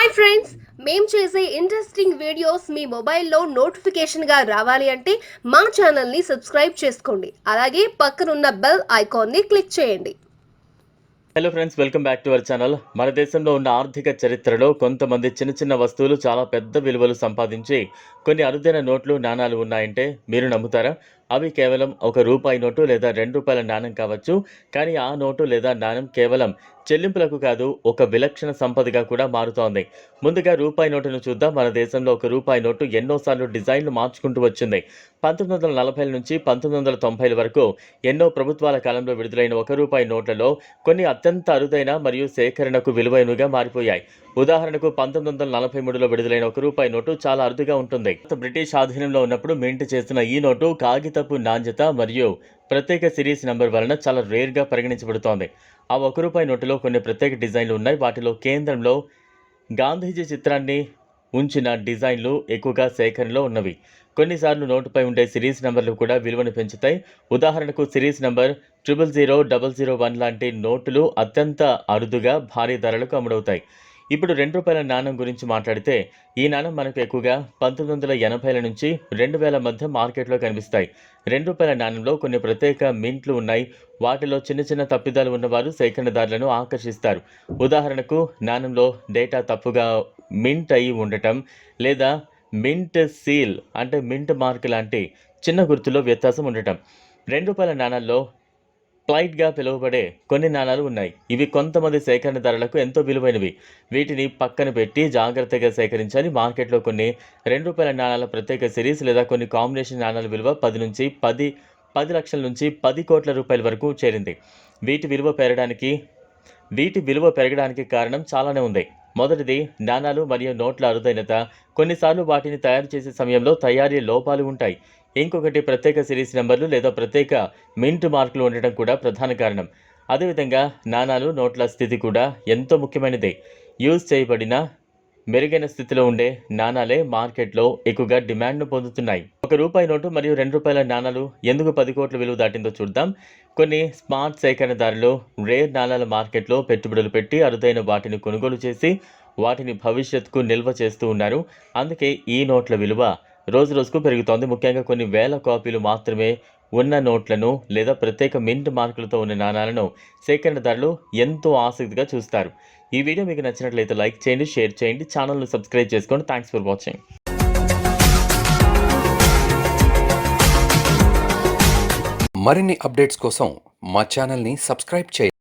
Hi friends మేము చేసే interesting videos మీ మొబైల్లో నోటిఫికేషన్గా రావాలి అంటే మా ఛానల్ని సబ్స్క్రైబ్ చేసుకోండి. అలాగే పక్కనున్న బెల్ ఐకాన్ని క్లిక్ చేయండి. Hello friends welcome back to our channel మన దేశంలో ఉన్న ఆర్థిక చరిత్రలో కొంతమంది చిన్న చిన్న వస్తువులు చాలా పెద్ద విలువలు సంపాదించి కొన్ని అరుదైన నోట్లు నాణాలు ఉన్నాయంటే మీరు నమ్ముతారా? అవి కేవలం ఒక రూపాయి నోటు లేదా రెండు రూపాయల నాణం కావచ్చు కానీ ఆ నోటు లేదా నాణం కేవలం చెల్లింపులకు కాదు ఒక విలక్షణ సంపదగా కూడా మారుతోంది. ముందుగా రూపాయి నోటును చూద్దాం. మన దేశంలో ఒక రూపాయి నోటు ఎన్నోసార్లు డిజైన్లు మార్చుకుంటూ వచ్చింది. పంతొమ్మిది వందల నలభై నుంచి పంతొమ్మిది వందల తొంభైల వరకు ఎన్నో ప్రభుత్వాల కాలంలో విడుదలైన ఒక రూపాయి నోట్లలో కొన్ని అత్యంత అరుదైన మరియు సేకరణకు విలువైనవిగా మారిపోయాయి. ఉదాహరణకు పంతొమ్మిది వందల నలభై మూడులో విడుదలైన ఒక రూపాయి నోటు చాలా అరుదుగా ఉంటుంది. బ్రిటిష్ ఆధీనంలో ఉన్నప్పుడు మింట్ చేసిన ఈ నోటు కాగితపు నాణ్యత మరియు ప్రత్యేక సిరీస్ నంబర్ వలన చాలా రేర్గా పరిగణించబడుతోంది. ఆ ఒక రూపాయి నోటులో కొన్ని ప్రత్యేక డిజైన్లు ఉన్నాయి. వాటిలో కేంద్రంలో గాంధీజీ చిత్రాన్ని ఉంచిన డిజైన్లు ఎక్కువగా సేకరణలో ఉన్నవి. కొన్నిసార్లు నోటుపై ఉండే సిరీస్ నంబర్లు కూడా విలువను పెంచుతాయి. ఉదాహరణకు series number triple zero double zero one లాంటి నోటులు అత్యంత అరుదుగా భారీ ధరలకు అమ్ముడవుతాయి. ఇప్పుడు రెండు రూపాయల నాణం గురించి మాట్లాడితే ఈ నాణం మనకు ఎక్కువగా పంతొమ్మిది వందల ఎనభైల నుంచి రెండు వేల మధ్య మార్కెట్లో కనిపిస్తాయి. రెండు రూపాయల నాణంలో కొన్ని ప్రత్యేక మింట్లు ఉన్నాయి. వాటిలో చిన్న చిన్న తప్పిదాలు ఉన్నవారు సేకరణదారులను ఆకర్షిస్తారు. ఉదాహరణకు నాణంలో డేటా తప్పుగా మింట్ అయి ఉండటం లేదా మింట్ సీల్ అంటే మింట్ మార్క్ లాంటి చిన్న గుర్తులో వ్యత్యాసం ఉండటం. రెండు రూపాయల నాణాల్లో క్లైట్గా పిలువబడే కొన్ని నాణాలు ఉన్నాయి. ఇవి కొంతమంది సేకరణదారులకు ఎంతో విలువైనవి. వీటిని పక్కన పెట్టి జాగ్రత్తగా సేకరించాలి. మార్కెట్లో కొన్ని రెండు రూపాయల నాణాల ప్రత్యేక సిరీస్ లేదా కొన్ని కాంబినేషన్ నాణాల విలువ పది నుంచి పది పది లక్షల నుంచి పది కోట్ల రూపాయల వరకు చేరింది. వీటి విలువ పెరగడానికి వీటి విలువ పెరగడానికి కారణం చాలానే ఉంది. మొదటిది నాణాలు మరియు నోట్ల అరుదైనత. కొన్నిసార్లు వాటిని తయారు చేసే సమయంలో తయారీ లోపాలు ఉంటాయి. ఇంకొకటి ప్రత్యేక సిరీస్ నెంబర్లు లేదా ప్రత్యేక మింట్ మార్కులు ఉండటం కూడా ప్రధాన కారణం. అదేవిధంగా నాణాలు నోట్ల స్థితి కూడా ఎంతో ముఖ్యమైనదే. యూజ్ చేయబడిన మెరుగైన స్థితిలో ఉండే నాణాలే మార్కెట్లో ఎక్కువగా డిమాండ్ను పొందుతున్నాయి. ఒక రూపాయి నోటు మరియు రెండు రూపాయల నాణాలు ఎందుకు పది కోట్ల విలువ దాటిందో చూద్దాం. కొన్ని స్మార్ట్ సేకరణదారులు రేర్ నాణాల మార్కెట్లో పెట్టుబడులు పెట్టి అరుదైన వాటిని కొనుగోలు చేసి వాటిని భవిష్యత్తుకు నిల్వ చేస్తూ ఉన్నారు. అందుకే ఈ నోట్ల విలువ రోజు రోజుకు పెరుగుతోంది. ముఖ్యంగా కొన్ని వేల కాపీలు మాత్రమే ఉన్న నోట్లను లేదా ప్రత్యేక మింట్ మార్కులతో ఉన్న నాణాలను సేకరణదారులు ఎంతో ఆసక్తిగా చూస్తారు. ఈ వీడియో మీకు నచ్చినట్లయితే లైక్ చేయండి షేర్ చేయండి ఛానల్ను సబ్స్క్రైబ్ చేసుకోండి. Thanks for watching. మరిన్ని అప్డేట్స్ కోసం మా ఛానల్ని సబ్స్క్రైబ్ చేయండి.